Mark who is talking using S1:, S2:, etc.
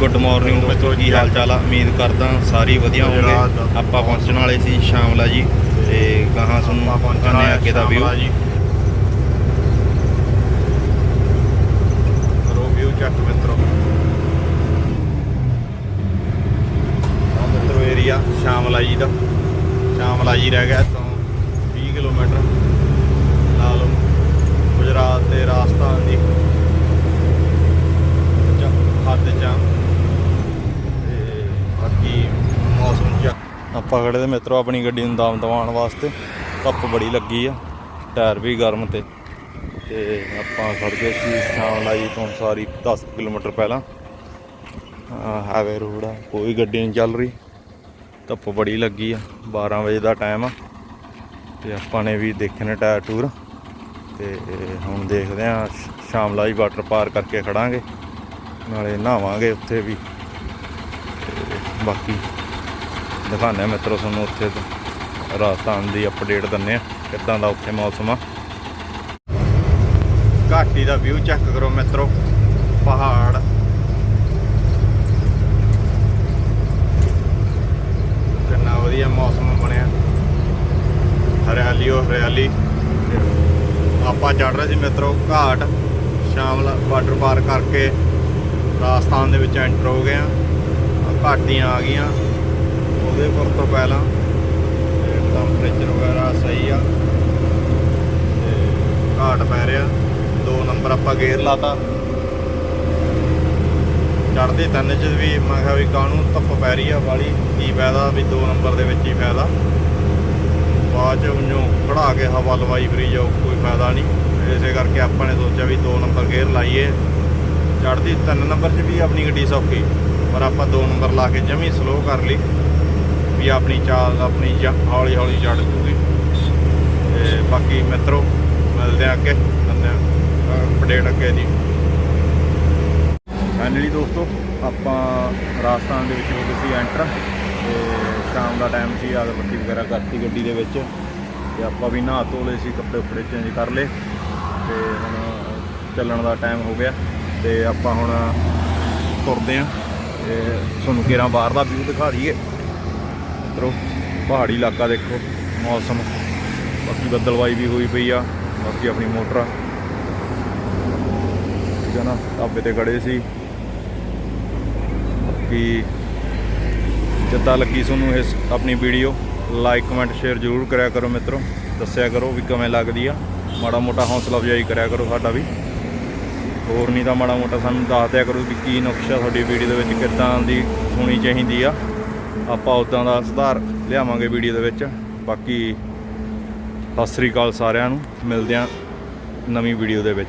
S1: Good morning ਦੋਸਤੋ ਕੀ ਹਾਲ ਚਾਲ ਆ? ਉਮੀਦ ਕਰਦਾ ਸਾਰੇ ਵਧੀਆ ਹੋਣਗੇ ਆਪਾਂ ਪਹੁੰਚਣ ਵਾਲੇ ਸੀ ਸ਼ਾਮਲਾ ਜੀ ਤੇ ਗਾਹਾਂ ਤੁਹਾਨੂੰ ਪਹੁੰਚਾਣੇ ਅੱਗੇ ਦਾ ਵਿਊ
S2: ਜੀ। ਰੋ ਵਿਊ ਚੱਕ ਮਿੱਤਰੋ। ਆ ਮਿੱਤਰੋ ਏਰੀਆ ਸ਼ਾਮਲਾ ਜੀ ਦਾ। ਸ਼ਾਮਲਾ ਜੀ ਰਹਿ ਗਿਆ ਤੋਂ 20 ਕਿਲੋਮੀਟਰ ਲਾ ਲਓ ਗੁਜਰਾਤ ਤੇ ਰਾਜਸਥਾਨ ਦੀ ਚ- ਹੱਦ ਚ ਆ। ਤੇ ਬਾਕੀ ਮੌਸਮ ਪਕੜੇ
S1: ਆਪਾਂ ਖੜੇ ਤੇ ਮਿੱਤਰੋ, ਆਪਣੀ ਗੱਡੀ ਨੂੰ ਦਮ ਦਵਾਉਣ ਵਾਸਤੇ ਧੁੱਪ ਬੜੀ ਲੱਗੀ ਆ, ਟਾਇਰ ਵੀ ਗਰਮ ਤੇ। ਤੇ ਆਪਾਂ ਖੜ ਗਏ ਸੀ ਸ਼ਾਮਲਾ ਜੀ ਤੋਂ ਸਾਰੀ 10 ਕਿਲੋਮੀਟਰ ਪਹਿਲਾਂ। ਹਾਈਵੇ ਰੋਡ ਆ, ਕੋਈ ਗੱਡੀ ਨਹੀਂ ਚੱਲ ਰਹੀ। ਧੁੱਪ ਬੜੀ ਲੱਗੀ ਆ 12 ਵਜੇ ਦਾ ਟਾਈਮ ਆ। ਤੇ ਆਪਾਂ ਨੇ ਵੀ ਦੇਖਣੇ ਟਾਇਰ ਟੂਰ। ਤੇ ਹੁਣ ਦੇਖਦੇ ਆ ਸ਼ਾਮਲਾ ਜੀ ਵਾਟਰ ਪਾਰ ਕਰਕੇ ਖੜਾਂਗੇ। ਨਾਲੇ ਨਹਾਵਾਂਗੇ ਉੱਥੇ ਵੀ। ਤੇ ਬਾਕੀ ਦਿਖਾਉਂਦੇ ਆ ਮਿੱਤਰੋ ਤੁਹਾਨੂੰ ਉੱਥੇ ਰਾਜਸਥਾਨ ਦੀ ਅਪਡੇਟ ਦਿੰਨੇ ਆ ਕਿੱਦਾਂ ਦਾ ਉੱਥੇ ਮੌਸਮ ਆ।
S2: ਘਾਟੀ ਦਾ ਵਿਊ ਚੈੱਕ ਕਰੋ ਮਿੱਤਰੋ, ਪਹਾੜ। ਕਿੰਨਾ ਵਧੀਆ ਮੌਸਮ ਬਣਿਆ। ਹਰਿਆਲੀ ਉਹ ਹਰਿਆਲੀ। ਆਪਾਂ ਚੜ ਰਹੇ ਸੀ ਮਿੱਤਰੋ ਘਾਟ ਸ਼ਾਮਲ ਵਾਟਰ ਪਾਰ ਕਰਕੇ ਰਾਜਸਥਾਨ ਦੇ ਵਿੱਚ ਐਂਟਰ ਹੋ ਗਏ ਆ ਆਹ ਘਾਟੀਆਂ ਆ ਗਈਆਂ। ਉਦੇਪੁਰ ਤੋਂ ਪਹਿਲਾਂ। ਟੈਂਪਰੇਚਰ ਵਗੈਰਾ ਸਹੀ ਆ। ਤੇ ਘਾਟ ਪੈ ਰਿਹਾ। ਦੋ ਨੰਬਰ ਆਪਾਂ ਗੇਅਰ ਲਾਤਾ। ਚੜਦੇ ਤਿੰਨ ਚ ਵੀ ਮੈਂ ਕਿਹਾ ਵੀ ਕਾਹਨੂੰ ਧੁੱਪ ਪੈ ਰਹੀ ਆ ਵਾਲੀ, ਕੀ ਫਾਇਦਾ ਵੀ ਦੋ ਨੰਬਰ ਦੇ ਵਿੱਚ ਹੀ ਫਾਇਦਾ। ਬਾਅਦ ਚ ਉਹਨੂੰ ਖੜਾ ਕੇ ਹਵਾ ਲਵਾਈ ਫਰੀ ਜਾਓ, ਕੋਈ ਫਾਇਦਾ ਨਹੀਂ। ਇਸੇ ਕਰਕੇ ਆਪਾਂ ਨੇ ਸੋਚਿਆ ਵੀ ਦੋ ਨੰਬਰ ਗੇਅਰ ਲਾਈਏ। ਚੜਦੀ ਤਿੰਨ ਨੰਬਰ 'ਚ ਵੀ ਆਪਣੀ ਗੱਡੀ ਸੌਖੀ, ਪਰ ਆਪਾਂ ਦੋ ਨੰਬਰ ਲਾ ਕੇ ਜਮੀ ਸਲੋ ਕਰ ਲਈ। ਵੀ ਆਪਣੀ ਚਾਲ, ਆਪਣੀ ਜ- ਹੌਲੀ ਹੌਲੀ ਚੜ ਜੂਗੀ। ਤੇ ਬਾਕੀ ਮਿੱਤਰੋ, ਮਿਲਦੇ ਆ ਅੱਗੇ। ਦਿੰਦੇ ਅਪਡੇਟ ਅੱਗੇ ਦੀ
S1: ਫਾਈਨਲੀ ਦੋਸਤੋ, ਆਪਾਂ ਰਾਜਸਥਾਨ ਦੇ ਵਿੱਚ ਹੋ ਗਏ ਸੀ ਐਂਟਰ ਤੇ ਸ਼ਾਮ ਦਾ ਟਾਈਮ ਸੀ ਆਗਰਬੱਤੀ ਵਗੈਰਾ ਕਰਤੀ ਗੱਡੀ ਦੇ ਵਿੱਚ। ਤੇ ਆਪਾਂ ਵੀ ਨਹਾ ਧੋ ਲਏ ਸੀ, ਕੱਪੜੇ ਕੁਪੜੇ ਚੇਂਜ ਕਰ ਲਏ। ਤੇ ਹੁਣ ਚੱਲਣ ਦਾ ਟਾਈਮ ਹੋ ਗਿਆ। ਤੇ ਆਪਾਂ ਹੁਣ ਤੁਰਦੇ ਆਂ ਤੇ ਤੁਹਾਨੂੰ ਕਿਹੜਾ ਬਾਹਰ ਦਾ ਵਿਊ ਦਿਖਾ ਦਈਏ। ਮਿੱਤਰੋ ਪਹਾੜੀ ਇਲਾਕਾ ਦੇਖੋ, ਮੌਸਮ, ਬਾਕੀ ਬੱਦਲਵਾਈ ਵੀ ਹੋਈ ਪਈ ਆ, ਬਾਕੀ ਆਪਣੀ ਮੋਟਰ। ਠੀਕ ਹੈ ਨਾ, ਢਾਬੇ ਤੇ ਖੜੇ ਸੀ। ਬਾਕੀ ਜਿੱਦਾਂ ਲੱਗੀ ਤੁਹਾਨੂੰ ਇਸ ਆਪਣੀ ਵੀਡੀਓ ਲਾਈਕ ਕਮੈਂਟ ਸ਼ੇਅਰ ਜ਼ਰੂਰ ਕਰਿਆ ਕਰੋ ਮਿੱਤਰੋ। ਦੱਸਿਆ ਕਰੋ ਵੀ ਕਿਵੇਂ ਲੱਗਦੀ ਆ। ਮਾੜਾ ਮੋਟਾ ਹੌਸਲਾ ਅਫਜ਼ਾਈ ਕਰਿਆ ਕਰੋ ਸਾਡਾ ਵੀ। ਹੋਰ ਨਹੀਂ ਤਾਂ ਮਾੜਾ ਮੋਟਾ ਸਾਨੂੰ ਦੱਸ ਦਿਆ ਕਰੋ ਵੀ ਕੀ ਨੁਕਸ਼ਾ ਤੁਹਾਡੀ ਵੀਡੀਓ ਦੇ ਵਿੱਚ, ਕਿੱਦਾਂ ਦੀ ਹੋਣੀ ਚਾਹੀਦੀ ਆ। ਆਪਾਂ ਉਦਾਂ ਦਾ ਸੁਧਾਰ ਲਿਆਵਾਂਗੇ ਵੀਡੀਓ ਦੇ ਵਿੱਚ। ਬਾਕੀ ਸਤਿ ਸ੍ਰੀ ਅਕਾਲ ਸਾਰਿਆਂ ਨੂੰ। ਮਿਲਦੇ ਆ ਨਵੀਂ ਵੀਡੀਓ ਦੇ ਵਿੱਚ।